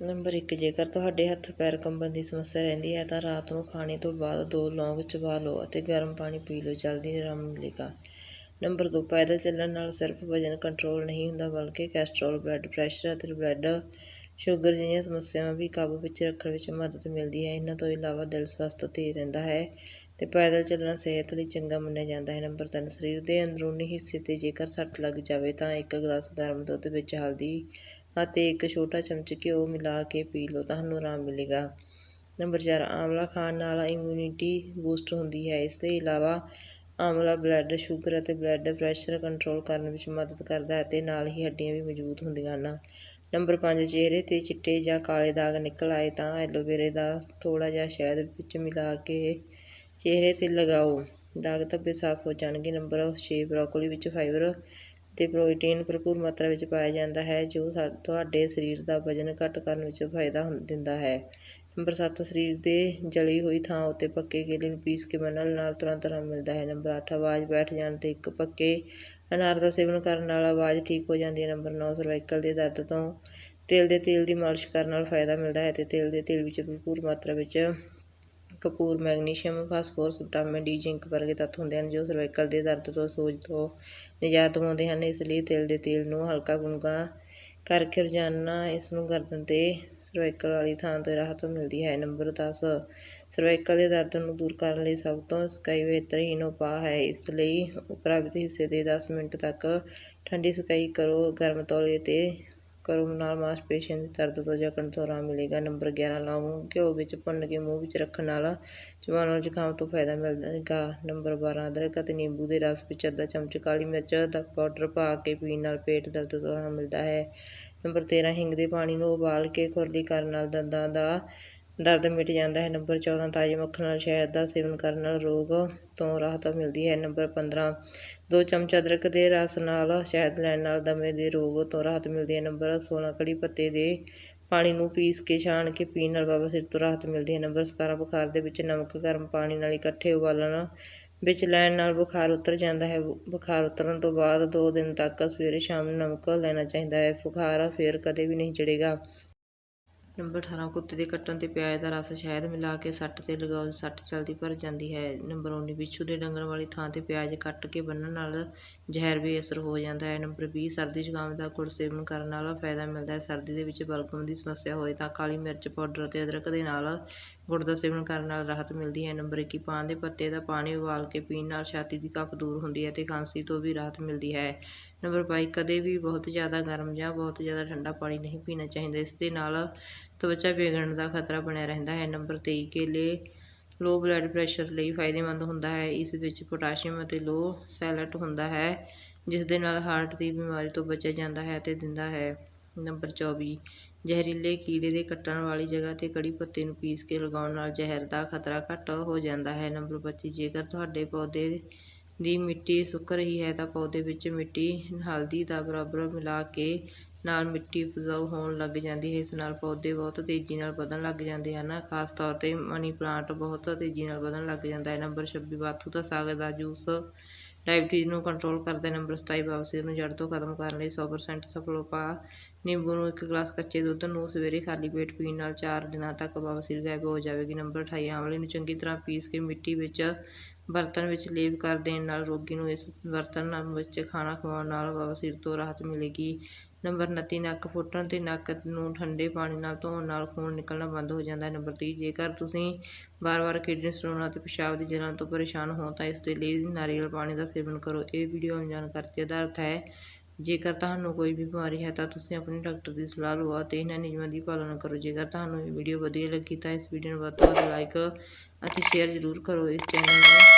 Number ਇੱਕ, ਜੇਕਰ ਤੁਹਾਡੇ ਹੱਥ ਪੈਰ ਕੰਬਣ ਦੀ ਸਮੱਸਿਆ ਰਹਿੰਦੀ ਹੈ, ਤਾਂ ਰਾਤ ਨੂੰ ਖਾਣੇ ਤੋਂ ਬਾਅਦ ਦੋ ਲੌਂਗ ਚਬਾ ਲਓ ਅਤੇ ਗਰਮ ਪਾਣੀ ਪੀ ਲਓ, ਜਲਦੀ ਆਰਾਮ ਮਿਲੇਗਾ। ਨੰਬਰ ਦੋ, ਪੈਦਲ ਚੱਲਣ ਨਾਲ ਸਿਰਫ ਵਜ਼ਨ ਕੰਟਰੋਲ ਨਹੀਂ ਹੁੰਦਾ, ਬਲਕਿ ਕੈਸਟਰੋਲ ਬਲੱਡ ਪ੍ਰੈਸ਼ਰ ਅਤੇ ਬਲੱਡ ਸ਼ੂਗਰ ਜਿਹੀਆਂ ਸਮੱਸਿਆਵਾਂ ਵੀ ਕਾਬੂ ਵਿੱਚ ਰੱਖਣ ਵਿੱਚ ਮਦਦ ਮਿਲਦੀ ਹੈ। ਇਹਨਾਂ ਤੋਂ ਇਲਾਵਾ ਦਿਲ ਸਵਸਥ ਤੇਜ਼ ਰਹਿੰਦਾ ਹੈ ਤੇ ਪੈਦਲ ਚੱਲਣਾ ਸਿਹਤ ਲਈ ਚੰਗਾ ਮੰਨਿਆ ਜਾਂਦਾ ਹੈ। ਨੰਬਰ 3 ਸਰੀਰ ਦੇ ਅੰਦਰੂਨੀ ਹਿੱਸੇ ਤੇ ਜੇਕਰ ਸੱਟ ਲੱਗ ਜਾਵੇ, ਤਾਂ ਇੱਕ ਗਲਾਸ ਗਰਮ ਦੁੱਧ ਵਿੱਚ ਹਲਦੀ ਅਤੇ ਇੱਕ ਛੋਟਾ ਚਮਚ ਘਿਓ ਮਿਲਾ ਕੇ ਪੀ ਲਓ, ਤੁਹਾਨੂੰ ਆਰਾਮ ਮਿਲੇਗਾ। ਨੰਬਰ ਚਾਰ, ਆਂਵਲਾ ਖਾਣ ਨਾਲ ਇਮਿਊਨਿਟੀ ਬੂਸਟ ਹੁੰਦੀ ਹੈ। ਇਸ ਤੋਂ ਇਲਾਵਾ ਆਂਵਲਾ ਬਲੱਡ ਸ਼ੂਗਰ ਅਤੇ ਬਲੱਡ ਪ੍ਰੈਸ਼ਰ ਕੰਟਰੋਲ ਕਰਨ ਵਿੱਚ ਮਦਦ ਕਰਦਾ ਹੈ ਅਤੇ ਨਾਲ ਹੀ ਹੱਡੀਆਂ ਵੀ ਮਜ਼ਬੂਤ ਹੁੰਦੀਆਂ ਹਨ। ਨੰਬਰ 5 ਚਿਹਰੇ 'ਤੇ ਚਿੱਟੇ ਜਾਂ ਕਾਲੇ ਦਾਗ ਨਿਕਲ ਆਏ ਤਾਂ ਐਲੋਵੇਰੇ ਦਾ ਥੋੜ੍ਹਾ ਜਿਹਾ ਸ਼ਹਿਦ ਵਿੱਚ ਮਿਲਾ ਕੇ ਚਿਹਰੇ 'ਤੇ ਲਗਾਓ। ਦਾਗ ਧੱਬੇ ਸਾਫ਼ ਹੋ ਜਾਣਗੇ। ਨੰਬਰ 6 ਬਰੋਕਲੀ ਵਿੱਚ ਫਾਈਬਰ ਅਤੇ ਪ੍ਰੋਟੀਨ ਭਰਪੂਰ ਮਾਤਰਾ ਵਿੱਚ ਪਾਇਆ ਜਾਂਦਾ ਹੈ, ਜੋ ਸਾ, ਤੁਹਾਡੇ ਸਰੀਰ ਦਾ ਵਜ਼ਨ ਘੱਟ ਕਰਨ ਵਿੱਚ ਫਾਇਦਾ ਹੁੰ ਦਿੰਦਾ ਹੈ। ਨੰਬਰ ਸੱਤ, ਸਰੀਰ ਦੇ ਜਲੀ ਹੋਈ ਥਾਂ ਉੱਤੇ ਪੱਕੇ ਕੇਲੇ ਨੂੰ ਪੀਸ ਕੇ ਬੰਨਣ ਨਾਲ ਤੁਰੰਤ ਆਰਾਮ ਮਿਲਦਾ ਹੈ। ਨੰਬਰ ਅੱਠ, ਆਵਾਜ਼ ਬੈਠ ਜਾਣ ਤੇ ਇੱਕ ਪੱਕੇ ਅਨਾਰ ਦਾ ਸੇਵਨ ਕਰਨ ਨਾਲ ਆਵਾਜ਼ ਠੀਕ ਹੋ ਜਾਂਦੀ ਹੈ। ਨੰਬਰ ਨੌ, ਸਰਵਾਈਕਲ ਦੇ ਦਰਦ ਤੋਂ ਤਿਲ ਦੇ ਤੇਲ ਦੀ ਮਾਲਿਸ਼ ਕਰਨ ਨਾਲ ਫਾਇਦਾ ਮਿਲਦਾ ਹੈ ਅਤੇ ਤਿਲ ਦੇ ਤੇਲ ਵਿੱਚ ਭਰਪੂਰ ਮਾਤਰਾ ਵਿੱਚ copper, magnesium, phosphorus vitamin D, zinc ਵਰਗੇ ਤੱਤ ਹੁੰਦੇ ਹਨ ਜੋ ਸਰਵਾਈਕਲ ਦੇ ਦਰਦ ਤੋਂ, ਸੋਜ ਤੋਂ ਨਿਜਾਤ ਦਿਵਾਉਂਦੇ ਹਨ। ਇਸ ਲਈ ਤਿਲ ਦੇ ਤੇਲ ਨੂੰ ਹਲਕਾ ਗੁਨਗੁਣਾ ਕਰਕੇ ਰੋਜ਼ਾਨਾ ਇਸ ਨੂੰ ਗਰਦਨ ਤੇ ਸਰਵਾਈਕਲ ਵਾਲੀ ਥਾਂ 'ਤੇ ਰਾਹਤ ਮਿਲਦੀ ਹੈ। ਨੰਬਰ ਦਸ ਸਰਵਾਈਕਲ ਦੇ ਦਰਦ ਨੂੰ ਦੂਰ ਕਰਨ ਲਈ ਸਭ ਤੋਂ ਸਕਾਈ ਬਿਹਤਰੀਨ ਉਪਾਅ ਹੈ। ਇਸ ਲਈ ਉਪਰਾਵਿਤ ਹਿੱਸੇ ਦੇ ਦਸ ਮਿੰਟ ਤੱਕ ਠੰਡੀ ਸਕਾਈ ਕਰੋ। ਗਰਮ ਤੌਲੀਏ 'ਤੇ ਕਰੋ ਨਾਲ ਮਾਸਪੇਸ਼ੀਆਂ ਦੀ ਦਰਦ ਤੋਂ ਜਕੜਨ ਤੋਂ ਆਰਾਮ ਮਿਲੇਗਾ। ਨੰਬਰ 11 ਲੌਂਗ ਘਿਓ ਵਿੱਚ ਭੁੰਨ ਕੇ ਮੂੰਹ ਵਿੱਚ ਰੱਖਣ ਨਾਲ ਜ਼ੁਬਾਨ ਨਾਲ ਜ਼ੁਕਾਮ ਤੋਂ ਫਾਇਦਾ ਮਿਲੇਗਾ। ਨੰਬਰ 12 ਅਦਰਕ ਅਤੇ ਨਿੰਬੂ ਦੇ ਰਸ ਵਿੱਚ ਅੱਧਾ ਚਮਚ ਕਾਲੀ ਮਿਰਚ ਦਾ ਪਾਊਡਰ ਪਾ ਕੇ ਪੀਣ ਨਾਲ ਪੇਟ ਦਰਦ ਤੋਂ ਆਰਾਮ ਮਿਲਦਾ ਹੈ। ਨੰਬਰ 13 ਹਿੰਗ ਦੇ ਪਾਣੀ ਨੂੰ ਉਬਾਲ ਕੇ ਖੁਰਲੀ ਕਰਨ ਨਾਲ ਦੰਦਾਂ ਦਾ ਦਰਦ ਮਿਟ ਜਾਂਦਾ ਹੈ। ਨੰਬਰ 14 ਤਾਜ਼ੇ ਮੱਖਣ ਨਾਲ ਸ਼ਹਿਦ ਦਾ ਸੇਵਨ ਕਰਨ ਨਾਲ ਰੋਗ ਤੋਂ ਰਾਹਤ ਮਿਲਦੀ ਹੈ। ਨੰਬਰ 15 ਦੋ ਚਮਚ ਅਦਰਕ ਦੇ ਰਸ ਨਾਲ ਸ਼ਹਿਦ ਲੈਣ ਨਾਲ ਦਮੇ ਦੇ ਰੋਗ ਤੋਂ ਰਾਹਤ ਮਿਲਦੀ ਹੈ। ਨੰਬਰ 16 ਕੜੀ ਪੱਤੇ ਦੇ ਪਾਣੀ ਨੂੰ ਪੀਸ ਕੇ ਛਾਣ ਕੇ ਪੀਣ ਨਾਲ ਬਵਾਸੀਰ ਤੋਂ ਰਾਹਤ ਮਿਲਦੀ ਹੈ। ਨੰਬਰ 17 ਬੁਖਾਰ ਦੇ ਵਿੱਚ ਨਮਕ ਗਰਮ ਪਾਣੀ ਨਾਲ ਇਕੱਠੇ ਉਬਾਲਣ ਵਿੱਚ ਲੈਣ ਨਾਲ ਬੁਖਾਰ ਉਤਰ ਜਾਂਦਾ ਹੈ। ਬੁਖਾਰ ਉਤਰਨ ਤੋਂ ਬਾਅਦ 2 ਦਿਨ ਤੱਕ ਸਵੇਰੇ ਸ਼ਾਮ ਨੂੰ ਨਮਕ ਲੈਣਾ ਚਾਹੀਦਾ ਹੈ। ਬੁਖਾਰ ਫਿਰ ਕਦੇ ਵੀ ਨਹੀਂ ਚੜੇਗਾ ਨੰਬਰ 18 ਕੁੱਤੇ ਦੇ ਕੱਟਣ ਤੇ ਪਿਆਜ਼ ਦਾ ਰਸ ਸ਼ਹਿਦ ਮਿਲਾ ਕੇ ਸੱਟ ਤੇ ਲਗਾਓ, ਸੱਟ ਜਲਦੀ ਭਰ ਜਾਂਦੀ ਹੈ। ਨੰਬਰ 19 ਬਿੱਛੂ ਦੇ ਡੰਗਣ ਵਾਲੀ ਥਾਂ ਤੇ ਪਿਆਜ਼ ਕੱਟ ਕੇ ਬੰਨਣ ਨਾਲ ਜ਼ਹਿਰ ਬੇਅਸਰ ਹੋ ਜਾਂਦਾ ਹੈ। ਨੰਬਰ 20 ਸਰਦੀ ਜ਼ੁਕਾਮ ਦਾ ਗੁੜ ਸੇਵਨ ਕਰਨ ਨਾਲ ਫਾਇਦਾ ਮਿਲਦਾ ਹੈ। ਸਰਦੀ ਦੇ ਵਿੱਚ ਬਲਗਮ ਦੀ ਸਮੱਸਿਆ ਹੋਏ ਤਾਂ ਕਾਲੀ ਮਿਰਚ, ਪਾਊਡਰ ਅਤੇ ਅਦਰਕ ਦੇ ਨਾਲ ਗੁੜ ਦਾ ਸੇਵਨ ਕਰਨ ਨਾਲ ਰਾਹਤ ਮਿਲਦੀ ਹੈ। ਨੰਬਰ 21 ਪਾਨ ਦੇ ਪੱਤੇ ਦਾ ਪਾਣੀ ਉਬਾਲ ਕੇ ਪੀਣ ਨਾਲ ਛਾਤੀ ਦੀ ਕਫ ਦੂਰ ਹੁੰਦੀ ਹੈ ਅਤੇ ਖਾਂਸੀ ਤੋਂ ਵੀ ਰਾਹਤ ਮਿਲਦੀ ਹੈ। ਨੰਬਰ ਬਾਈ, ਕਦੇ ਵੀ ਬਹੁਤ ਜ਼ਿਆਦਾ ਗਰਮ ਜਾਂ ਬਹੁਤ ਜ਼ਿਆਦਾ ਠੰਡਾ ਪਾਣੀ ਨਹੀਂ ਪੀਣਾ ਚਾਹੀਦਾ। ਇਸ ਦੇ ਨਾਲ ਤਵਚਾ ਵਿਗੜਨ ਦਾ ਖਤਰਾ ਬਣਿਆ ਰਹਿੰਦਾ ਹੈ। ਨੰਬਰ 23 ਕੇਲੇ ਲੋ ਬਲੱਡ ਪ੍ਰੈਸ਼ਰ ਲਈ ਫਾਇਦੇਮੰਦ ਹੁੰਦਾ ਹੈ। ਇਸ ਵਿੱਚ ਪੋਟਾਸ਼ੀਅਮ ਅਤੇ ਲੋ ਸੈਲਟ ਹੁੰਦਾ ਹੈ, ਜਿਸ ਦੇ ਨਾਲ ਹਾਰਟ ਦੀ ਬਿਮਾਰੀ ਤੋਂ ਬਚਿਆ ਜਾਂਦਾ ਹੈ ਅਤੇ ਦਿੰਦਾ ਹੈ। ਨੰਬਰ 24 ਜ਼ਹਿਰੀਲੇ ਕੀੜੇ ਦੇ ਕੱਟਣ ਵਾਲੀ ਜਗ੍ਹਾ 'ਤੇ ਕੜੀ ਪੱਤੇ ਨੂੰ ਪੀਸ ਕੇ ਲਗਾਉਣ ਨਾਲ ਜ਼ਹਿਰ ਦਾ ਖਤਰਾ ਘੱਟ ਹੋ ਜਾਂਦਾ ਹੈ। ਨੰਬਰ 25 ਜੇਕਰ ਤੁਹਾਡੇ ਪੌਦੇ ਦੀ ਮਿੱਟੀ ਸੁੱਕ ਰਹੀ ਹੈ ਤਾਂ ਪੌਦੇ ਵਿੱਚ ਮਿੱਟੀ, ਹਲਦੀ ਦਾ ਬਰਾਬਰ ਮਿਲਾ ਕੇ ਨਾਲ ਮਿੱਟੀ ਉਪਜਾਊ ਹੋਣ ਲੱਗ ਜਾਂਦੀ ਹੈ। ਇਸ ਨਾਲ ਪੌਦੇ ਬਹੁਤ ਤੇਜ਼ੀ ਨਾਲ ਵਧਣ ਲੱਗ ਜਾਂਦੇ ਹਨ। ਖਾਸ ਤੌਰ 'ਤੇ ਮਨੀ ਪਲਾਂਟ ਬਹੁਤ ਤੇਜ਼ੀ ਨਾਲ ਵਧਣ ਲੱਗ ਜਾਂਦਾ ਹੈ। ਨੰਬਰ 26 ਬਾਥੂ ਦਾ ਸਾਗ ਦਾ ਜੂਸ ਡਾਇਬਟੀਜ਼ ਨੂੰ ਕੰਟਰੋਲ ਕਰਦੇ ਨੰਬਰ 27 ਬਵਾਸੀਰ ਨੂੰ ਜੜ ਤੋਂ ਖਤਮ ਕਰਨ ਲਈ 100% ਸਫਲ ਉਪਾਅ ਨਿੰਬੂ ਨੂੰ ਇੱਕ ਗਲਾਸ ਕੱਚੇ ਦੁੱਧ ਨੂੰ ਸਵੇਰੇ ਖਾਲੀ ਪੇਟ ਪੀਣ ਨਾਲ 4 ਦਿਨਾਂ ਤੱਕ ਬਵਾਸੀਰ ਗਾਇਬ ਹੋ ਜਾਵੇਗੀ। ਨੰਬਰ 28 ਆਮਲੇ ਨੂੰ ਚੰਗੀ ਤਰ੍ਹਾਂ ਪੀਸ ਕੇ ਮਿੱਟੀ ਵਿੱਚ ਬਰਤਨ ਵਿੱਚ ਲੇਪ ਕਰ ਦੇਣ ਨਾਲ ਰੋਗੀ ਨੂੰ ਇਸ ਬਰਤਨ ਵਿੱਚ ਖਾਣਾ ਖਵਾਉਣ ਨਾਲ ਬਵਾਸੀਰ ਤੋਂ ਰਾਹਤ ਮਿਲੇਗੀ। ਨੰਬਰ 29 ਨੱਕ ਫੁੱਟਣ ਅਤੇ ਨੱਕ ਨੂੰ ਠੰਡੇ ਪਾਣੀ ਨਾਲ ਧੋਣ ਨਾਲ ਖੂਨ ਨਿਕਲਣਾ ਬੰਦ ਹੋ ਜਾਂਦਾ ਹੈ। ਨੰਬਰ ਤੀਹ, ਜੇਕਰ ਤੁਸੀਂ ਵਾਰ-ਵਾਰ ਕਿਡਨੀ ਸਟੋਨ ਅਤੇ ਪਿਸ਼ਾਬ ਦੀ ਜਲਣ ਤੋਂ ਪਰੇਸ਼ਾਨ ਹੋ ਤਾਂ ਇਸ ਦੇ ਲਈ ਨਾਰੀਅਲ ਪਾਣੀ ਦਾ ਸੇਵਨ ਕਰੋ। ਇਹ ਵੀਡੀਓ ਜਾਣਕਾਰੀ ਤੇ ਆਧਾਰਿਤ ਹੈ। ਜੇਕਰ ਤੁਹਾਨੂੰ ਕੋਈ ਵੀ ਬਿਮਾਰੀ ਹੈ ਤਾਂ ਤੁਸੀਂ ਆਪਣੇ ਡਾਕਟਰ ਦੀ ਸਲਾਹ ਲਓ ਅਤੇ ਇਹਨਾਂ ਨਿਯਮਾਂ ਦੀ ਪਾਲਣਾ ਕਰੋ। ਜੇਕਰ ਤੁਹਾਨੂੰ ਇਹ ਵੀਡੀਓ ਵਧੀਆ ਲੱਗੀ ਤਾਂ ਇਸ ਵੀਡੀਓ ਨੂੰ ਵੱਧ ਤੋਂ ਵੱਧ ਲਾਈਕ ਅਤੇ ਸ਼ੇਅਰ ਜ਼ਰੂਰ ਕਰੋ। ਇਸ ਚੈਨਲ ਨੂੰ